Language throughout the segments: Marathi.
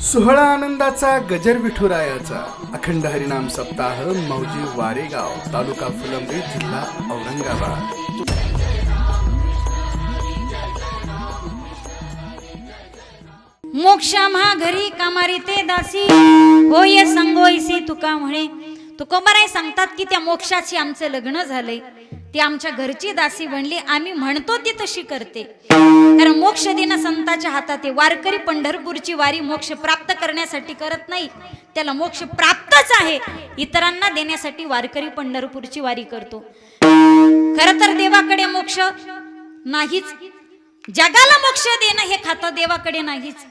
सोहळा आनंदाचा गजर विठुरायाचा. अखंड हरिनाम सप्ताह मौजी वारेगाव तालुका फुलंब्री जिल्हा औरंगाबाद. मोक्षा घरी कामारी ते दासी. होय संगोयसी तुका म्हणे. तुकोबाराय सांगतात की त्या मोक्षाशी आमचं लग्न झालंय. ती आमच्या घरची दासी बनली आम्ही म्हणतो ती तशी करते. कारण मोक्ष देणं संताच्या हातात आहे. वारकरी पंढरपूरची वारी मोक्ष प्राप्त करण्यासाठी करत नाही. त्याला मोक्ष प्राप्तच आहे. इतरांना देण्यासाठी वारकरी पंढरपूरची वारी करतो. खर तर देवाकडे मोक्ष नाहीच. जगाला मोक्ष देणं हे खातं देवाकडे नाहीच.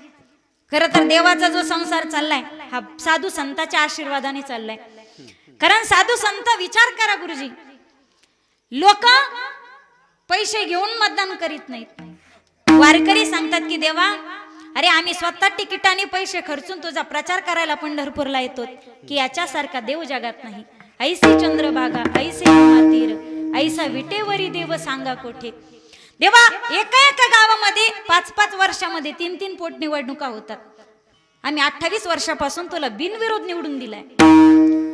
खर तर देवाचा जो संसार चाललाय हा साधू संताच्या आशीर्वादाने चाललाय. कारण साधू संत विचार करा गुरुजी. लोक पैसे घेऊन मतदान करीत नाहीत. वारकरी सांगतात की देवा अरे आम्ही स्वतः तिकिटाने पैसे खर्चून तुझा प्रचार करायला पंढरपूरला येतो की याच्यासारखा देव जगात नाही. ऐसे चंद्रभागा ऐसे मातीर ऐसा विटेवरी देव सांगा कोठे. देवा एका एका गावामध्ये पाच पाच वर्षामध्ये तीन तीन पोट निवडणुका होतात. आम्ही अठ्ठावीस वर्षापासून तुला बिनविरोध निवडून दिलाय.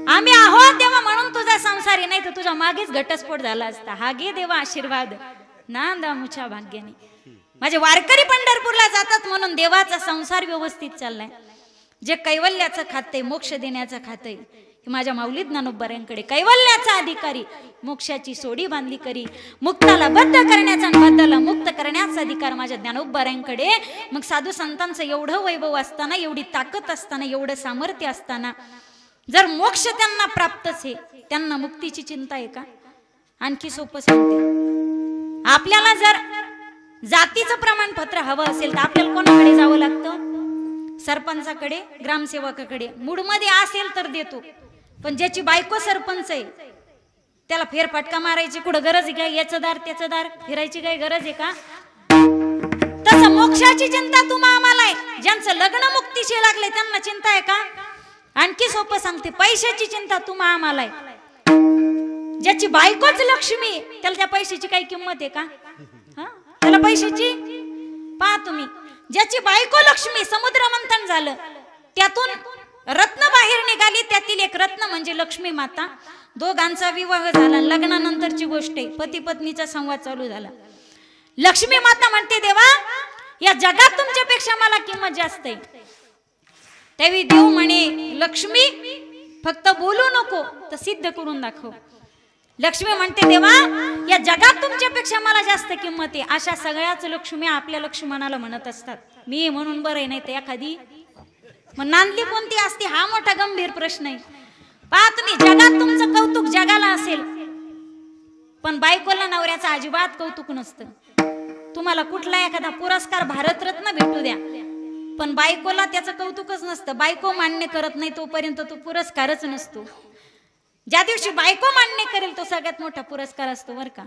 आम्ही आहोत देवा म्हणून तुझा संसारी नाही तर तुझ्या मागेच घटस्फोट झाला असता. हा घे देवा आशीर्वाद. नांदा मुछा भाग्याने. माझे वारकरी पंढरपूरला जातात म्हणून देवाचा संसार व्यवस्थित चाललाय. जे कैवल्याचं खातंय मोक्ष देण्याचं खातंय हे माझ्या माऊली ज्ञानोबऱ्यांकडे कैवल्याचा अधिकारी मोक्षाची सोडी बांधली करी. मुक्ताला बद्ध करण्याचा बद्धाला मुक्त करण्याचा अधिकार माझ्या ज्ञानोबऱ्यांकडे मग साधू संतांचं एवढं वैभव असताना एवढी ताकद असताना एवढं सामर्थ्य असताना जर मोक्ष त्यांना प्राप्तच आहे त्यांना मुक्तीची चिंता आहे का? आणखी सोपं सांगते. आपल्याला जर जातीचं प्रमाणपत्र हवं असेल तर आपल्याला कोणाकडे जावं लागतं? सरपंचाकडे ग्रामसेवकाकडे. मूडमध्ये असेल तर देतो. पण ज्याची बायको सरपंच आहे त्याला फेरफटका मारायची कुठं गरज आहे का? याचं दार त्याचं दार फिरायची काही गरज आहे का? तसं मोक्षाची चिंता तुम्हा आम्हाला आहे. ज्यांचं लग्न मुक्तीशी लागले त्यांना चिंता आहे का? आणखी सोपं सांगते. पैशाची चिंता तुम्हा आम्हाला आहे ज्याची बायकोच लक्ष्मी त्याला त्या पैशाची काही किंमत आहे का? त्याला पैशाची? पहा तुम्ही. ज्याची बायको लक्ष्मी समुद्र मंथन झालं त्यातून रत्न बाहेर निघाली. त्यातील एक रत्न म्हणजे लक्ष्मी माता. दोघांचा विवाह झाला. लग्नानंतरची गोष्ट आहे. पती पत्नीचा संवाद चालू झाला. लक्ष्मी माता म्हणते देवा या जगात तुमच्यापेक्षा मला किंमत जास्त आहे. त्यावेळी देव म्हणे लक्ष्मी फक्त बोलू नको तर सिद्ध करून दाखव. लक्ष्मी म्हणते देवा या जगात तुमच्यापेक्षा मला जास्त किंमत आहे. अशा सगळ्याच लक्ष्मी आपल्या लक्ष्मणाला म्हणत असतात. मी म्हणून बरं आहे नाही तर एखादी मग नांदली कोणती असते? हा मोठा गंभीर प्रश्न आहे. पहा तुम्ही जगात तुमचं कौतुक जगाला असेल पण बायकोला नवऱ्याचं अजिबात कौतुक नसतं. तुम्हाला कुठला एखादा पुरस्कार भारतरत्न भेटू द्या. पण बायकोला त्याचं कौतुकच नसतं. बायको मान्य करत नाही तोपर्यंत तो पुरस्कारच नसतो. ज्या दिवशी बायको मान्य करेल तो सगळ्यात मोठा पुरस्कार असतो बरं का?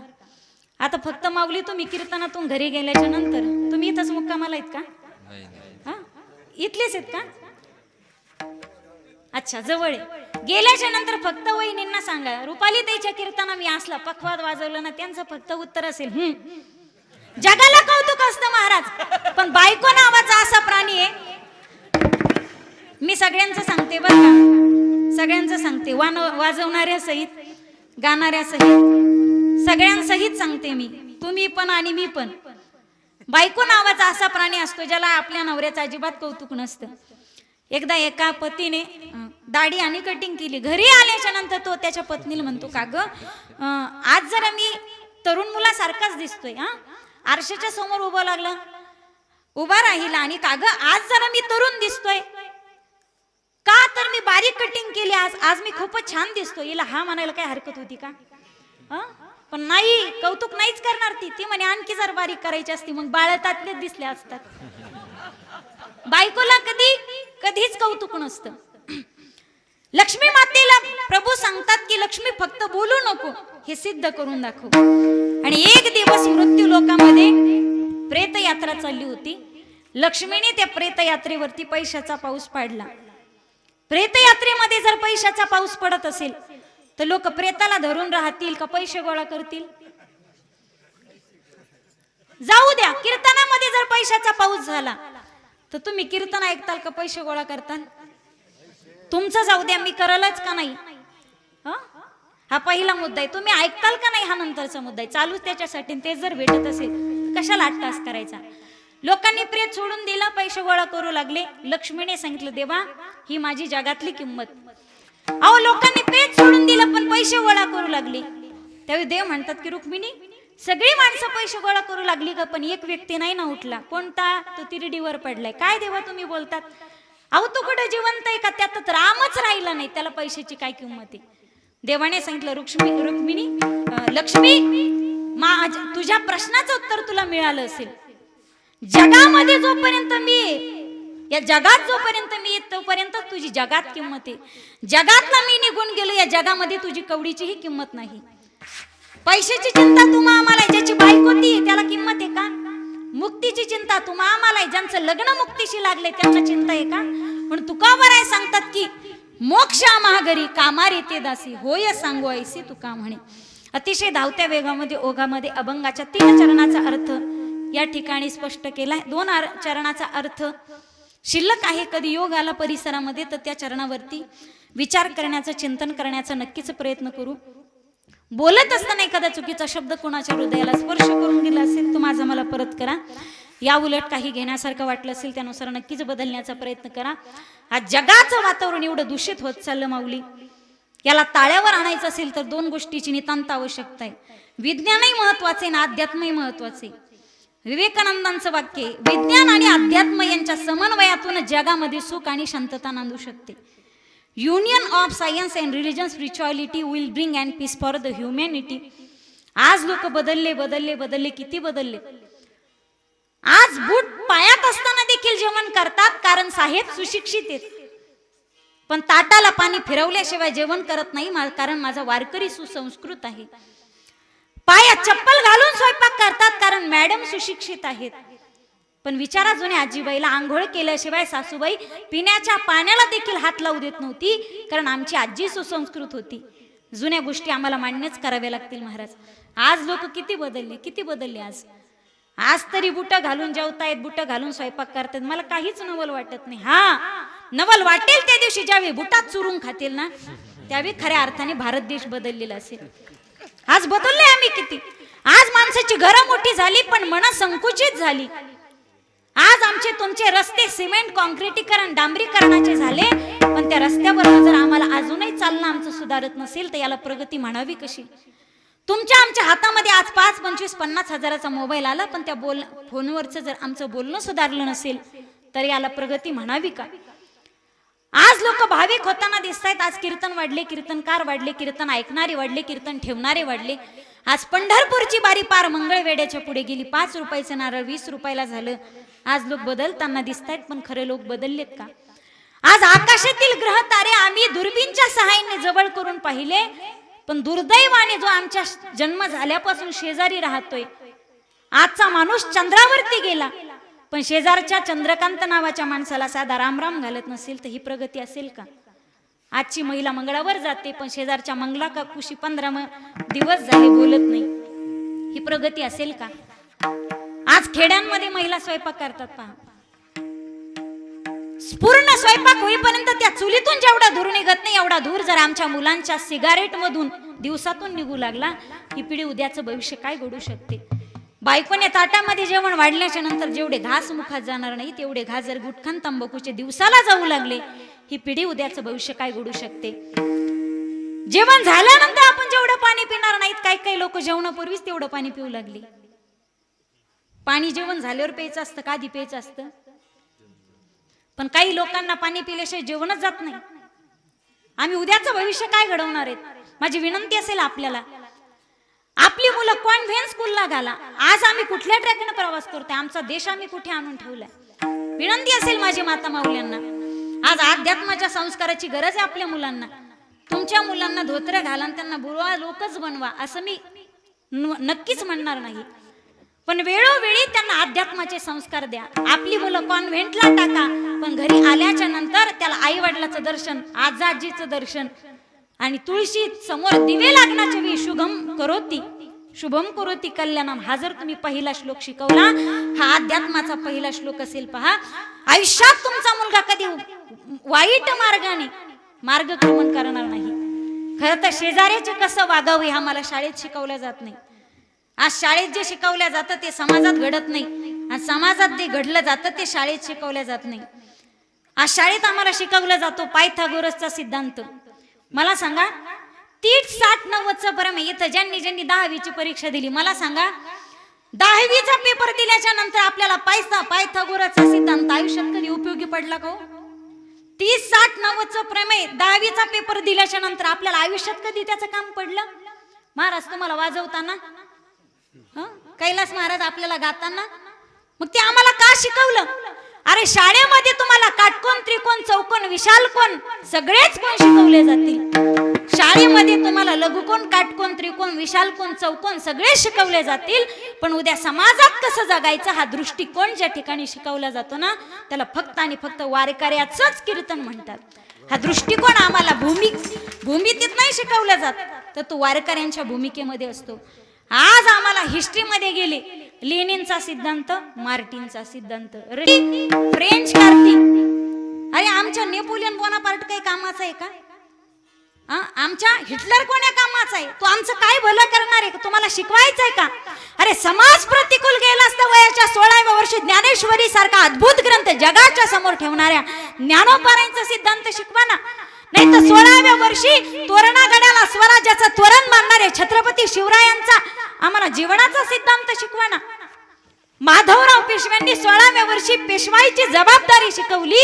आता फक्त माऊली तुम्ही कीर्तनातून घरी गेल्याच्यानंतर तुम्ही इथंच मुक्कामाला आहेत का? हा? इथलेच आहेत का? अच्छा जवळ आहे. गेल्याच्यानंतर फक्त वहिनींना सांगा रुपाली ताईच्या कीर्तना मी असला पखवाद वाजवलं ना त्यांचं फक्त उत्तर असेल. हम्म जगाला कौतुक असतं महाराज. पण बायको नावाचा असा प्राणी आहे. मी सगळ्यांचं सांगते बरं का. सगळ्यांचं सांगते. वान वाजवणाऱ्या सहित गाणाऱ्या सहित सगळ्यांसहित सांगते मी. तुम्ही पण आणि मी पण. बायको नावाचा असा प्राणी असतो ज्याला आपल्या नवऱ्याचं अजिबात कौतुक नसतं. एकदा एका पतीने दाढी आणि कटिंग केली. घरी आल्याच्यानंतर तो त्याच्या पत्नीला म्हणतो का ग आज जरा मी तरुण मुलासारखाच दिसतोय हा. आरशाच्या समोर उभं लागला. उभा राहिला आणि का ग आज जरा मी तरुण दिसतोय. का तर मी बारीक कटिंग केली आज? आज मी खूपच छान दिसतो हिला हा म्हणायला काय हरकत होती का? हं? पण नाही कौतुक नाहीच करणार ती. ती म्हणे आणखी जर बारीक करायची असती मग बाळतातलेच दिसले असतात. बायकोला कधी कधीच कौतुक नसतं. लक्ष्मी मातेला प्रभू सांगतात की लक्ष्मी फक्त बोलू नको. हे सिद्ध करून दाखव. आणि एक दिवस मृत्यू लोकामध्ये प्रेतयात्रा चालली होती. लक्ष्मीने त्या प्रेतयात्रेवरती पैशाचा पाऊस पाडला. प्रेतयात्रेमध्ये जर पैशाचा पाऊस पडत असेल तर लोक प्रेताला धरून राहतील का पैसे गोळा करतील? जाऊ द्या कीर्तनामध्ये जर पैशाचा पाऊस झाला तर तुम्ही कीर्तन ऐकताल का पैसे गोळा करताल? तुमचं जाऊ द्या मी करलच का नाही? हा पहिला मुद्दा आहे. तुम्ही ऐकताल का नाही हा नंतरचा मुद्दा आहे? चालूच त्याच्यासाठी ते जर भेटत असेल कशाला अट्टास करायचा? लोकांनी प्रेत सोडून दिला पैसे गोळा करू लागले. लक्ष्मीने सांगितलं देवा ही माझी जगातली किंमत. अहो लोकांनी प्रेत सोडून दिलं पण पैसे गोळा करू लागले. त्यावेळी देव म्हणतात की रुक्मिणी सगळी माणसं पैसे गोळा करू लागली का पण एक व्यक्ती नाही ना उठला. कोणता? तो तिरडीवर पडलाय. काय देवा तुम्ही बोलतात? अहो तो कुठं जिवंत आहे का? त्यात रामच राहिला नाही. त्याला पैशाची काय किंमत आहे? देवाने सांगितलं रुक्ष्मी रुक्मिणी लक्ष्मी माझ तुझ्या प्रश्नाचं उत्तर तुला मिळालं असेल. जगामध्ये जोपर्यंत मी या जगात जोपर्यंत मी येत तोपर्यंत तुझी जगात किंमत आहे जगातला मी निघून गेलो या जगामध्ये तुझी कवडीचीही किंमत नाही. पैशाची चिंता तुम्हा आम्हाला ज्याची बाईक होती त्याला किंमत आहे का? मुक्तीची चिंता तुम्हा आम्हाला आहे, ज्यांचं लग्न मुक्तीशी लागले त्यांना चिंता आहे का? पण तुका आहे सांगतात की मोक्षा महागरी कामार येते दासी होय सांगू ऐसी तुका म्हणे? अतिशय धावत्या वेगामध्ये ओघामध्ये अभंगाच्या तीन चरणाचा अर्थ या ठिकाणी स्पष्ट केलाय. दोन आर- चरणाचा अर्थ शिल्लक आहे कधी योग आला परिसरामध्ये तर त्या चरणावरती विचार करण्याचं चिंतन करण्याचा नक्कीच प्रयत्न करू. बोलत असताना एखादा चुकीचा शब्द कोणाच्या हृदयाला स्पर्श करून गेला असेल तो माझा मला परत करा. या उलट काही घेण्यासारखं वाटलं असेल त्यानुसार नक्कीच बदलण्याचा प्रयत्न करा. आज जगाचं वातावरण एवढं दूषित होत चाललं माऊली. याला ताळ्यावर आणायचं असेल तर दोन गोष्टीची नितांत आवश्यकता आहे. विज्ञानही महत्त्वाचे ना अध्यात्मही महत्त्वाचे. विवेकानंदांचं वाक्य विज्ञान आणि अध्यात्म यांच्या समन्वयातून जगामध्ये सुख आणि शांतता नांदू शकते. Union of science and religion spirituality will bring and peace for the humanity. आज लोक बदलले बदलले बदलले किती बदलले? आज बूट पायात असताना देखील जेवण करतात कारण साहेब सुशिक्षित आहेत. पण ताटाला पाणी फिरवल्याशिवाय जेवण करत नाही मा- कारण माझा वारकरी सुसंस्कृत आहे. पायात चप्पल घालून स्वयंपाक करतात कारण मॅडम सुशिक्षित आहेत. पण विचारा जुन्या आजीबाईला आंघोळ केल्याशिवाय सासूबाई पिण्याच्या पाण्याला देखील हात लावू देत नव्हती कारण आमची आजी सुसंस्कृत होती. जुन्या गोष्टी आम्हाला मान्यच कराव्या लागतील महाराज. आज लोक किती बदलले किती बदलले आज. आज तरी बुट घालून जेवतायत बुट घालून स्वयंपाक करतायत. मला काहीच नवल वाटत नाही. हा नवल वाटेल त्या दिवशी ज्यावेळी बुटात चुरून खातील ना त्यावेळी खऱ्या अर्थाने भारत देश बदललेला असेल. आज बदलले आम्ही किती. आज माणसाची घरं मोठी झाली पण मन संकुचित झाली. आज आमचे तुमचे रस्ते सिमेंट कॉन्क्रिटीकरण डांबरीकरणाचे झाले पण त्या रस्त्यावर जर आम्हाला अजूनही चालणं आमचं सुधारत नसेल तर याला प्रगती म्हणावी कशी? तुमच्या आमच्या हातामध्ये आज पाच पंचवीस पन्नास हजाराचा मोबाईल आला पण त्या बोल फोनवरचं जर आमचं बोलणं सुधारलं नसेल तर याला प्रगती म्हणावी का? आज लोक भाविक होताना दिसत आहेत आज कीर्तन वाढले कीर्तनकार वाढले कीर्तन ऐकणारे वाढले कीर्तन ठेवणारे वाढले. आज पंढरपूरची बारी पार मंगळवेड्याच्या पुढे गेली. पाच रुपयाचं नारळ वीस रुपयाला झालं. आज लोक बदलताना दिसत आहेत पण खरे लोक बदललेत का? आज आकाशातील ग्रह तारे आम्ही दुर्बीनच्या सहाय्याने जवळ करून पाहिले. पण दुर्दैवाने जो आमच्या जन्म झाल्यापासून शेजारी राहतोय आजचा माणूस चंद्रावरती गेला. पण शेजारच्या चंद्रकांत नावाच्या माणसाला साधा रामराम घालत नसेल तर ही प्रगती असेल का? आजची महिला मंगळावर जाते पण शेजारच्या मंगला काकुशी पंधरा दिवस झाले बोलत नाही. ही प्रगती असेल का? आज खेड्यांमध्ये महिला स्वयंपाक करतात पहा. पूर्ण स्वयंपाक होईपर्यंत त्या चुलीतून जेवढा धूर निघत नाही एवढा धूर जर आमच्या मुलांच्या सिगारेट मधून दिवसातून निघू लागला ही पिढी उद्याचं भविष्य काय घडू शकते? बायकोने ताटामध्ये जेवण वाढल्याच्या नंतर जेवढे घास मुखात जाणार नाही तेवढे घास जर गुटखान तंबाखूचे दिवसाला जाऊ लागले ही पिढी उद्याचं भविष्य काय घडू शकते? जेवण झाल्यानंतर आपण जेवढं पाणी पिणार नाहीत काही काही लोक जेवणापूर्वीच तेवढं पाणी पिऊ लागले. पाणी जेवण झाल्यावर प्यायचं असतं का आधी प्यायचं असतं? पण काही लोकांना पाणी पिल्याशिवाय जेवणच जात नाही. आम्ही उद्याचं भविष्य काय घडवणार आहेत? माझी विनंती असेल आपल्याला. आपली मुलं कॉन्व्हेंट स्कूलला घाला? आज आम्ही कुठल्या ट्रॅकने प्रवास करतोय? आमचा देश आम्ही कुठे आणून ठेवलाय? विनंती असेल माझी माता माऊल्यांना. आज अध्यात्माच्या संस्काराची गरज आहे आपल्या मुलांना. तुमच्या मुलांना धोत्र घाला आणि त्यांना बुरवा लोकच बनवा असं मी नक्कीच म्हणणार नाही. पण वेळोवेळी त्यांना अध्यात्माचे संस्कार द्या. आपली मुलं कॉन्व्हेंटला टाका पण घरी आल्याच्यानंतर त्याला आई वडिलाचं दर्शन आजाजीचं दर्शन. आणि तुळशी समोर दिवे लागण्याच्या वेळी शुभम करोती. शुभम करोती कल्याणम हा जर तुम्ही पहिला श्लोक शिकवला. हा अध्यात्माचा पहिला श्लोक असेल पहा. आयुष्यात तुमचा मुलगा कधी वाईट मार्गाने मार्गक्रमण करणार नाही. खरं तर शेजाऱ्याचे कसं वागावे हा मला शाळेत शिकवलं जात नाही. आज शाळेत जे शिकवलं जातं ते समाजात घडत नाही. आणि समाजात जे घडलं जातं ते शाळेत शिकवलं जात नाही. आज शाळेत आम्हाला शिकवलं जातो पायथागोरसचा सिद्धांत. मला सांगा तीस साठ नव्वदचं परम आहे. इथं ज्यांनी ज्यांनी दहावीची परीक्षा दिली मला सांगा दहावीचा पेपर दिल्याच्या नंतर आपल्याला पैसा पायथागोरसचा सिद्धांत आयुष्यात कधी उपयोगी पडला का हो? तीस साठ नव्वदचं प्रमेय दहावीचा पेपर दिल्याच्या नंतर आपल्याला आयुष्यात कधी त्याचं काम पडलं? महाराज तुम्हाला वाजवताना हं? कैलास महाराज आपल्याला गाताना? मग ते आम्हाला का शिकवलं? अरे शाळेमध्ये तुम्हाला काटकोन त्रिकोण चौकोन विशाल कोण सगळेच कोण शिकवले जातील? शाळेमध्ये तुम्हाला लघुकोण काटकोन त्रिकोण विशाल कोण चौकोन सगळे शिकवले जातील. पण उद्या समाजात कसं जगायचं हा दृष्टिकोन ज्या ठिकाणी शिकवला जातो ना त्याला फक्त आणि फक्त वारकऱ्याचंच कीर्तन म्हणतात. हा दृष्टिकोन आम्हाला भूमी भूमितीत नाही शिकवला जात. तर तो वारकऱ्यांच्या भूमिकेमध्ये असतो. आज आम्हाला हिस्ट्रीमध्ये गेले. लेनिनचा सिद्धांत मार्टिनचा सिद्धांत. फ्रेंच कार्तिक अरे आमच्या नेपोलियन बोनापार्ट काही कामाचा आहे का? आमच्या हिटलर कोण्या कामाचा आहे? तो आमचं काय भलं करणार आहे? तुम्हाला तुम्हाला शिकवायचंय का? अरे समाज प्रतिकूल गेला असता वयाच्या सोळाव्या वर्षी ज्ञानेश्वरी सारखा अद्भुत ग्रंथ जगाच्या समोर ठेवणाऱ्या ज्ञानोपारायचा सिद्धांत शिकवा ना. नाही तर सोळाव्या वर्षी तोरणा गड्याला स्वराज्याचं त्वरण मानणारे छत्रपती शिवरायांचा आम्हाला जीवनाचा सिद्धांत शिकवा ना. माधवराव पेशव्यांनी सोळाव्या वर्षी पेशवाईची जबाबदारी शिकवली.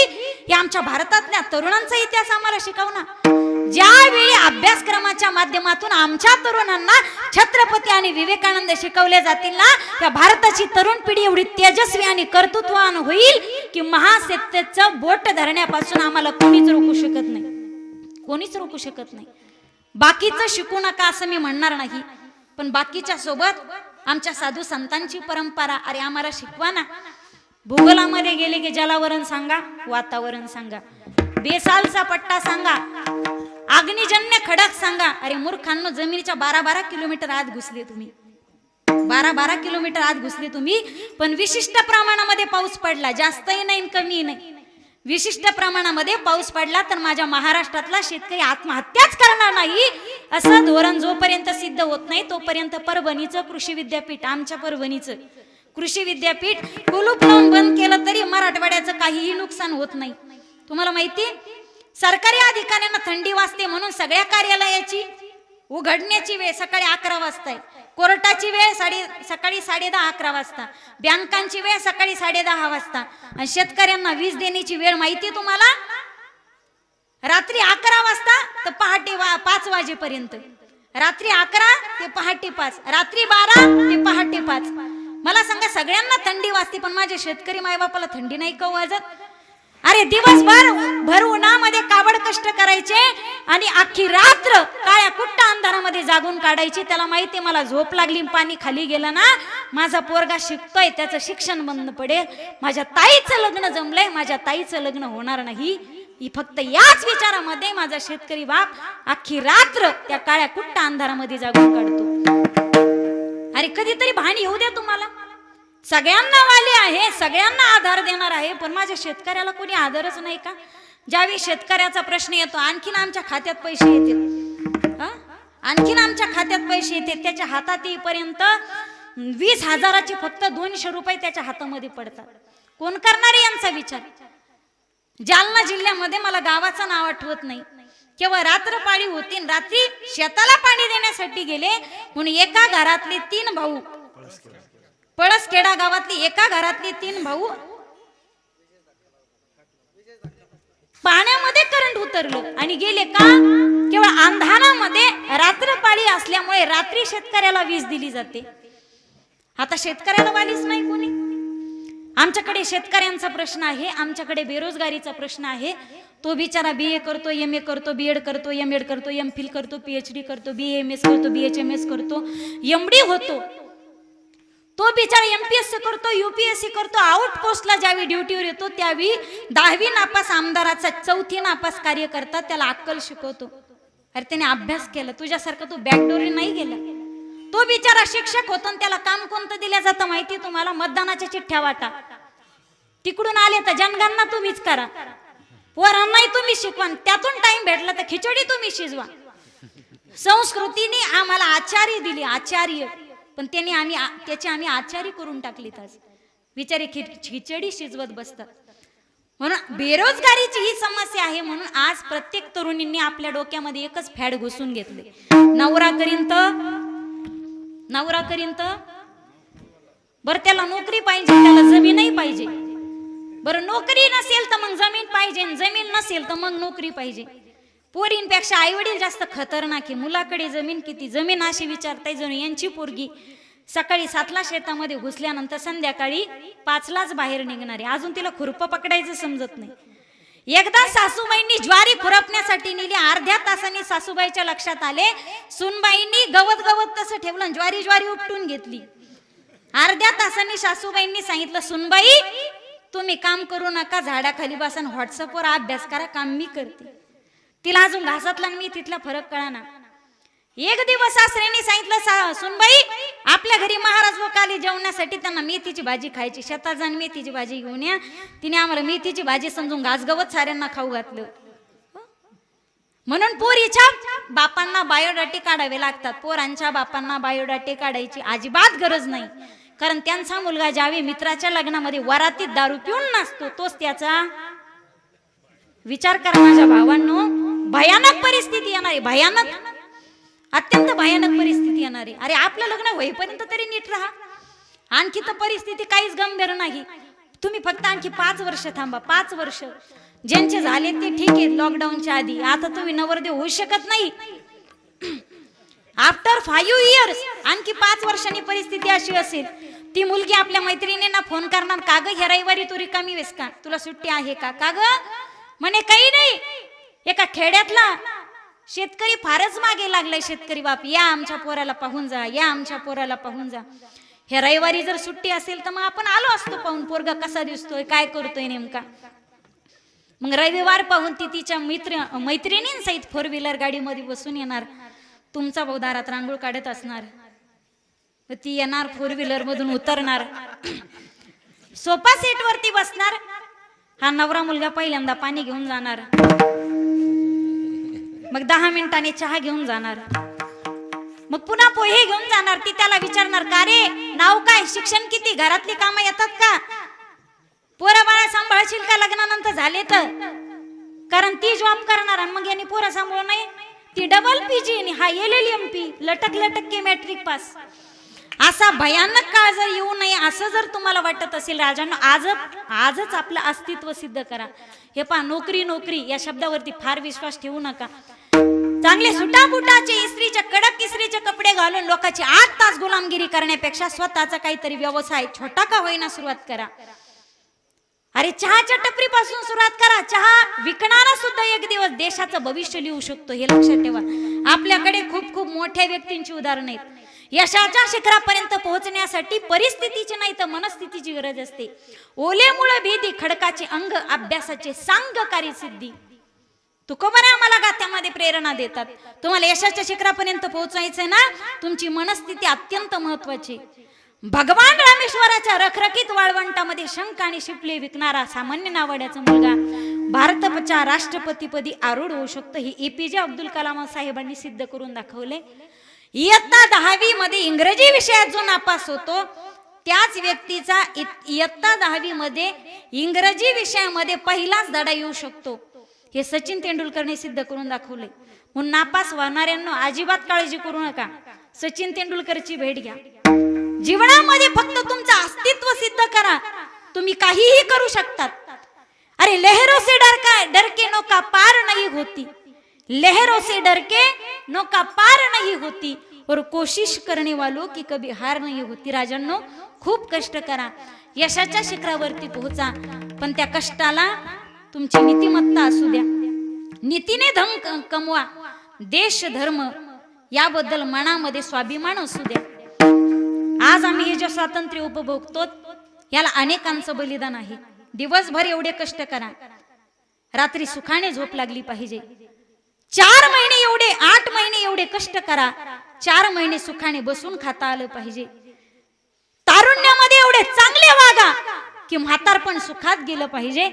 हे आमच्या भारतातल्या तरुणांचा इतिहास आम्हाला शिकवणार ज्यावेळी अभ्यासक्रमाच्या माध्यमातून आमच्या तरुणांना छत्रपती आणि विवेकानंद शिकवले जातील ना त्या भारताची तरुण पिढी एवढी तेजस्वी आणि कर्तृत्वान होईल की महासत्तेचं बोट धरण्यापासून आम्हाला कोणीच रोखू शकत नाही. कोणीच रोखू शकत नाही. बाकीचं शिकू नका असं मी म्हणणार नाही. पण बाकीच्या सोबत आमच्या साधू संतांची परंपरा. अरे आम्हाला शिकवा ना. भूगोलामध्ये गेले की जलावरण सांगा वातावरण सांगा. बेसालचा पट्टा सांगा. अग्निजन्य खडक सांगा. अरे मूर्खांनो जमिनीच्या बारा बारा किलोमीटर आत घुसले तुम्ही. बारा बारा किलोमीटर आत घुसले तुम्ही पण विशिष्ट प्रमाणामध्ये पाऊस पडला. जास्तही नाही कमी कमीही नाही. विशिष्ट प्रमाणामध्ये पाऊस पडला तर माझ्या महाराष्ट्रातला शेतकरी आत्महत्याच करणार नाही. असं धोरण जोपर्यंत सिद्ध होत नाही तोपर्यंत परभणीचं कृषी विद्यापीठ आमच्या परभणीचं कृषी विद्यापीठ कुलूप लावून बंद केलं तरी मराठवाड्याचं काहीही नुकसान होत नाही. तुम्हाला माहिती? सरकारी अधिकाऱ्यांना थंडी वाजते म्हणून सगळ्या कार्यालयाची उघडण्याची वेळ सकाळी अकरा वाजता आहे कोर्टाची वेळ साडे सकाळी साडे दहा अकरा वाजता. बँकांची वेळ सकाळी साडे दहा वाजता. आणि शेतकऱ्यांना वीज देण्याची वेळ माहिती तुम्हाला? रात्री अकरा वाजता तर पहाटे वा पाच वाजेपर्यंत. रात्री अकरा ते पहाटे पाच. रात्री बारा ते पहाटे पाच. मला सांगा सगळ्यांना थंडी वाजते पण माझ्या शेतकरी मायबापाला थंडी नाही का वाजत? अरे दिवसभर भर उन्हामध्ये काबड कष्ट करायचे आणि अख्खी रात्र काळ्या कुट्ट अंधारामध्ये जागून काढायची. त्याला माहिती मला झोप लागली पाणी खाली गेलं ना. माझा पोरगा शिकतोय त्याचं शिक्षण बंद पडेल. माझ्या ताईचं लग्न जमलंय माझ्या ताईचं लग्न होणार नाही. ही फक्त याच विचारामध्ये माझा शेतकरी बाप अख्खी रात्र त्या काळ्या कुट्ट अंधारामध्ये जागून काढतो. अरे कधीतरी भान येऊ द्या तुम्हाला. सगळ्यांना वाले आहे सगळ्यांना आधार देणार आहे पण माझ्या शेतकऱ्याला कोणी आधारच नाही का? ज्यावेळी शेतकऱ्याचा प्रश्न येतो आणखीन आमच्या खात्यात पैसे येतील. आणखीन आमच्या खात्यात पैसे येते त्याच्या हातात येईपर्यंत वीस हजाराचे फक्त दोनशे रुपये त्याच्या हातामध्ये पडतात. कोण करणार यांचा विचार? जालना जिल्ह्यामध्ये मला गावाचं नाव आठवत नाही. केवळ रात्र पाळी होती रात्री शेताला पाणी देण्यासाठी गेले म्हणून एका घरातले तीन भाऊ पळसखेडा गावातली एका घरातली तीन भाऊ पाण्यामध्ये करंट उतरलो. आणि गेले का? केवळ अंधारामध्ये रात्रपाळी असल्यामुळे रात्री शेतकऱ्याला वीज दिली जाते. आता शेतकऱ्याला वालीच नाही कोणी? आमच्याकडे शेतकऱ्यांचा प्रश्न आहे आमच्याकडे बेरोजगारीचा प्रश्न आहे. तो बिचारा बी ए करतो एम ए करतो बी एड करतो एम एड करतो एम फिल करतो पी एच डी करतो बी एम एस करतो बी एच एम एस करतो. एम डी होतो. तो बिचारा एम पी एस सी करतो यू पी एस सी करतो आउट पोस्टला ज्यावेळी ड्युटीवर येतो त्यावेळी दहावी नापास आमदाराचा चौथी नापास कार्य करतात त्याला अक्कल शिकवतो. अरे त्याने अभ्यास केला तुझ्यासारखं तू बॅकडोरी नाही गेला. तो बिचारा शिक्षक होतो आणि त्याला काम कोणतं दिलं जातं माहिती तुम्हाला? मतदानाच्या चिठ्ठ्या वाटा. तिकडून आले तर जनगणना तुम्हीच करा. पोरांनाही तुम्ही शिकवा त्यातून टाइम भेटला तर खिचडी तुम्ही शिजवा. संस्कृतीने आम्हाला आचार्य दिली आचार्य. पण त्याने आम्ही त्याचे आम्ही आचारी करून टाकलीत आज. बिचारे खि- खिचडी शिजवत बसतात. म्हणून बेरोजगारीची ही समस्या आहे म्हणून आज प्रत्येक तरुणींनी आपल्या डोक्यामध्ये एकच फॅड घुसून घेतले. नवरा करीन तर नवरा करीन तर बरं त्याला नोकरी पाहिजे त्याला जमीनही पाहिजे. बरं नोकरी नसेल तर मग जमीन पाहिजे जमीन नसेल तर मग नोकरी पाहिजे. पोरींपेक्षा आई वडील जास्त खतरनाक आहे. मुलाकडे जमीन किती? जमीन अशी विचारताय जणू यांची पोरगी. सकाळी सातला शेतामध्ये घुसल्यानंतर संध्याकाळी पाचलाच बाहेर निघणारे. अजून तिला खुरपं पकडायचं समजत नाही. एकदा सासूबाईंनी ज्वारी खुरपण्यासाठी नेली. अर्ध्या तासांनी सासूबाईच्या लक्षात आले. सुनबाईंनी गवत गवत तसं ठेवलं आणि ज्वारी ज्वारी उपटून घेतली. अर्ध्या तासांनी सासूबाईंनी सांगितलं सुनबाई तुम्ही काम करू नका. झाडाखाली बसा व्हॉट्सअपवर अभ्यास करा. काम मी करते. तिला अजून घासातला आणि मी तिथला फरक कळाना. एक दिवस सासऱ्याने सांगितलं सा सुनबाई आपल्या घरी महाराज वकाली आले जेवण्यासाठी त्यांना मेथीची भाजी खायची. शेतात जाऊन मेथीची भाजी घेऊन या. तिने आम्हाला मेथीची भाजी समजून घासगवत साऱ्यांना खाऊ घातलं. म्हणून पोरीच्या बापांना बायोडाटे काढावे लागतात. पोरांच्या बापांना बायोडाटे काढायची अजिबात गरज नाही. कारण त्यांचा मुलगा ज्यावेळी मित्राच्या लग्नामध्ये वरातीत दारू पिऊन नसतो तोच त्याचा विचार करा माझ्या भावांनो. भयानक परिस्थिती येणार आहे भयानक. अत्यंत भयानक परिस्थिती येणार. आहे अरे आपलं लग्न होईपर्यंत तरी नीट राहा. आणखी तर परिस्थिती काहीच गंभीर नाही. तुम्ही फक्त आणखी पाच वर्ष थांबा पाच वर्ष. ज्यांचे झाले ते ठीक आहे लॉकडाऊनच्या आधी. आता तुम्ही नवरदेव होऊ शकत नाही. आफ्टर फाईव्ह इयर्स आणखी पाच वर्षांनी परिस्थिती अशी असेल. ती मुलगी आपल्या मैत्रिणींना फोन करणार. का ग ह्या रविवारी तू रिकामी वेस का? तुला सुट्टी आहे का? का ग म्हणे काही नाही. एका खेड्यातला शेतकरी फारच मागे लागलाय शेतकरी बाप. या आमच्या पोराला पाहून जा या आमच्या पोराला पाहून जा. ह्या रविवारी जर सुट्टी असेल तर मग आपण आलो असतो पाहून. पोरगा कसा दिसतोय काय करतोय नेमका? मग रविवार पाहून ती तिच्या मित्र मैत्रिणींसहित फोर व्हीलर गाडीमध्ये बसून येणार. तुमचा भाऊ दारात रांगोळ काढत असणार. ती येणार फोर व्हीलर मधून उतरणार. सोफा सेट वरती बसणार. हा नवरा मुलगा पहिल्यांदा पाणी घेऊन जाणार. मग दहा मिनिटाने चहा घेऊन जाणार. मग पुन्हा पोहे घेऊन जाणार. ती त्याला विचारणार का रे? नाव काय? शिक्षण किती? घरातली कामं येतात का? पोरं बाळा सांभाळशील का? लग्नानंतर झाले तर. कारण ती जॉब करणार मग यांनी पोरं सांभाळू नाही ती डबल पीजी आणि हा एल एल एम पी लटक लटक के मॅट्रिक पास असा भयानक काळ जर येऊ नये असं जर तुम्हाला वाटत असेल राजांना आजच आजच आपलं अस्तित्व सिद्ध करा. हे पहा नोकरी नोकरी या शब्दावरती फार विश्वास ठेवू नका. चांगले सुटाबुटाचे इस्त्रीचे कडक इस्त्रीचे कपडे घालून लोकांची आठ तास गुलामगिरी करण्यापेक्षा स्वतःचा काहीतरी व्यवसाय छोटा का होईना सुरुवात करा. अरे चहाच्या टपरीपासून सुरुवात करा. चहा विकणारा सुद्धा एक दिवस देशाचं भविष्य लिहू शकतो हे लक्षात ठेवा. आपल्याकडे खूप खूप मोठ्या व्यक्तींची उदाहरणं आहेत. यशाच्या शिखरापर्यंत पोहोचण्यासाठी परिस्थितीची नाही तर मनस्थितीची गरज असते. ओलेमुळे भेदी खडकाचे अंग अभ्यासाचे सांगकारी सिद्धी. तुकोबरा आम्हाला गाथ्यामध्ये प्रेरणा देतात. तुम्हाला यशाच्या शिखरापर्यंत पोहोचायचंय ना? तुमची मनस्थिती अत्यंत महत्वाची भगवान रामेश्वराच्या रखरखीत वाळवंटामध्ये शंख आणि शिपले विकणारा सामान्य नावाड्याचा मुलगा भारताच्या राष्ट्रपतीपदी आरूढ होऊ शकतो. हे एपीजे अब्दुल कलाम साहेबांनी सिद्ध करून दाखवले. इयत्ता दहावी मध्ये इंग्रजी विषयात जो नापास होतो त्याच व्यक्तीचा इत- इयत्ता दहावी मध्ये इंग्रजी विषयामध्ये पहिलाच धडा येऊ शकतो. हे सचिन तेंडुलकरने सिद्ध करून दाखवले. म्हणून नापास वाहणाऱ्यांना अजिबात काळजी करू नका. सचिन तेंडुलकरची भेट घ्या. जीवनामध्ये फक्त तुमचं अस्तित्व सिद्ध करा. तुम्ही काहीही करू शकतात. अरे लहरों से डर का डर के नौका पार नाही होती. लहरों से डर के नौका पार नहीं होती. और कोशिश करने वालों की कभी हार नहीं होती. राजांनो खूप कष्ट करा. यशाच्या शिखरावरती पोहोचा. पण त्या कष्टाला तुमची नीतिमत्ता असू द्या. नीतीने धम कमवा. देश धर्म याबद्दल मनामध्ये स्वाभिमान असू द्या. आज आम्ही हे जे स्वातंत्र्य उपभोगतो याला अनेकांचं बलिदान आहे. दिवसभर एवढे कष्ट करा. रात्री सुखाने झोप लागली पाहिजे. चार महिने एवढे आठ महिने एवढे कष्ट करा. चार महिने सुखाने बसून खाता आलं पाहिजे. तारुण्यामध्ये एवढे चांगले वागा की म्हातारपण सुखात गेलं पाहिजे.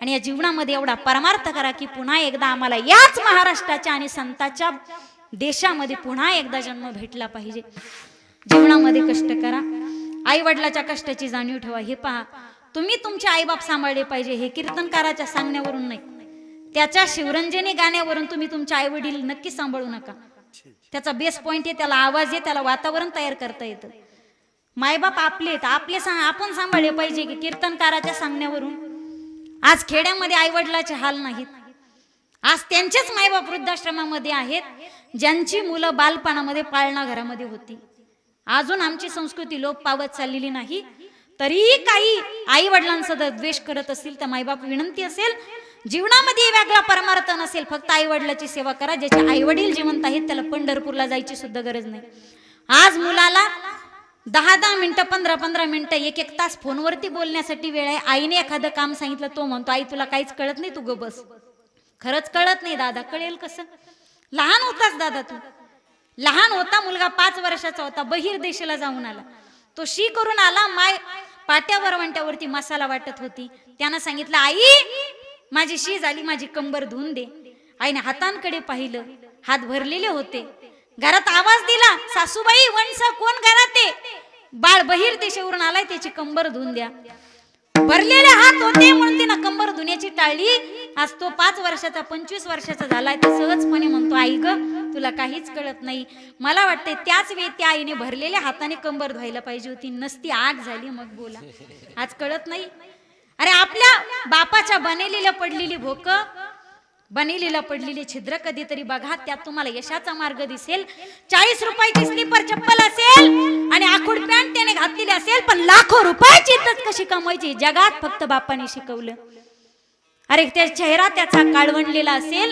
आणि या जीवनामध्ये एवढा परमार्थ करा की पुन्हा एकदा आम्हाला याच महाराष्ट्राच्या आणि संताच्या देशामध्ये पुन्हा एकदा जन्म भेटला पाहिजे. जीवनामध्ये कष्ट करा. आई वडिलाच्या कष्टाची जाणीव ठेवा. हे पहा तुम्ही तुमचे आईबाप सांभाळले पाहिजे. हे कीर्तनकाराच्या सांगण्यावरून नाही. त्याच्या शिवरंजनी गाण्यावरून तुम्ही तुमच्या आई वडील नक्की सांभाळू नका. त्याचा बेस पॉइंट आहे त्याला आवाज आहे त्याला वातावरण तयार करता येतं. मायबाप आपले तर आपले सांग आपण सांभाळले पाहिजे की कीर्तनकाराच्या सांगण्यावरून. आज खेड्यामध्ये आई वडिलाचे हाल नाहीत. आज त्यांचेच मायबाप वृद्धाश्रमामध्ये आहेत ज्यांची मुलं बालपणामध्ये पाळणा घरामध्ये होती. अजून आमची संस्कृती लोप पावत चाललेली नाही. तरीही काही आई वडिलांचा द्वेष करत असतील तर मायबाप विनंती असेल जीवनामध्ये वेगळा परमार्थ नसेल फक्त आई वडिलाची सेवा करा. ज्याचे आई वडील जिवंत आहेत त्याला पंढरपूरला जायची सुद्धा गरज नाही. आज मुलाला दहा दहा मिनटं पंधरा पंधरा मिनटं एक एक तास फोनवरती बोलण्यासाठी वेळ आहे. आईने एखादं काम सांगितलं तो म्हणतो आई तुला काहीच कळत नाही तू ग बस. खरंच कळत नाही दादा. कळेल कसं? लहान होताच दादा तू. लहान होता मुलगा पाच वर्षाचा होता बहिर देशाला जाऊन आला. तो शी करून आला माय पाट्यावर वंट्यावरती मसाला वाटत होती. त्यानं सांगितलं आई माझी शी झाली माझी कंबर धुवून दे. आईने हातांकडे पाहिलं हात भरलेले होते. घरात आवाज दिला सासूबाई वणसा कोण घरात? ते बाळ बहिर देशावरून आलाय त्याची कंबर धुवून द्या. भरलेले हात होते म्हणून तिनं कंबर धुण्याची टाळली. आज तो पाच वर्षाचा पंचवीस वर्षाचा झालाय तर सहजपणे म्हणतो आई ग तुला काहीच कळत नाही. मला वाटतंय त्याच वेळी त्या आईने भरलेल्या हाताने कंबर धुवायला पाहिजे होती. नसती आग झाली मग बोला. आज कळत नाही. अरे आपल्या बाप देवाच्या बनेलेल्या पडलेली भोक बनेलीला पडलेली छिद्र कधीतरी बघा त्यात तुम्हाला यशाचा मार्ग दिसेल. चाळीस रुपयाची स्लीपर चप्पल असेल आणि आखूड पॅन्ट त्याने घातलेली असेल पण लाखो रुपयाची इज्जत कशी कमवायची? जगात फक्त बापाने शिकवलं. अरे त्या चेहरा त्याचा काळवणलेला असेल.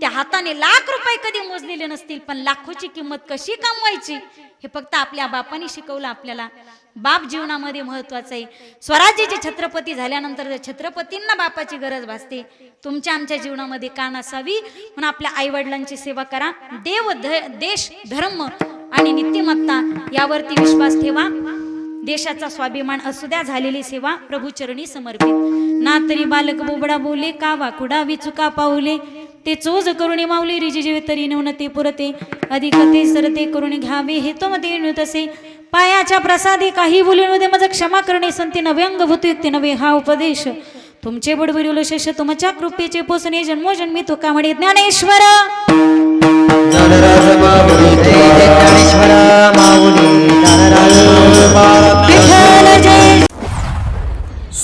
त्या हाताने लाख रुपये कधी मोजलेले नसतील पण लाखोची किंमत कशी कमवायची? हे फक्त आपल्या बापाने शिकवलं आपल्याला. बाप जीवनामध्ये महत्वाचं आहे. स्वराज्याचे छत्रपती झाल्यानंतर छत्रपतींना बापाची गरज भासते. तुमच्या आमच्या जीवनामध्ये का नसावी म्हणून आपल्या आई वडिलांची सेवा करा. देव ध- देश धर्म आणि नीतिमत्ता यावरती विश्वास ठेवा. देशाचा स्वाभिमान असू द्या झालेली सेवा प्रभूचरणी समर्पित. ना तरी बालक बोबडा बोले का वाकुडा विचुका पाऊले ते चोज करुणे माऊले रिजिजे तरी नेऊन ते पुरते. अधिक ते सरते करुणे घ्यावे हे तो मध्ये तसे. पायाच्या प्रसादी काही बोलून मध्ये माझं क्षमा करणे संती नव्यंग भूतयुक्ती नवे हा उपदेश. तुमचे बडबडुल शेष तुमच्या कृपेचे पोसणे जन्मोजन्मी तुका म्हणे ज्ञानेश्वर. ज्ञानेश्वर माऊली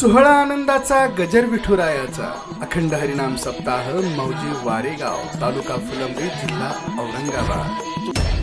सोहळा आनंदाचा गजर विठुरायाचा. अखंड हरिनाम सप्ताह मौजी वारेगाव तालुका फुलंब्री जिल्हा औरंगाबाद.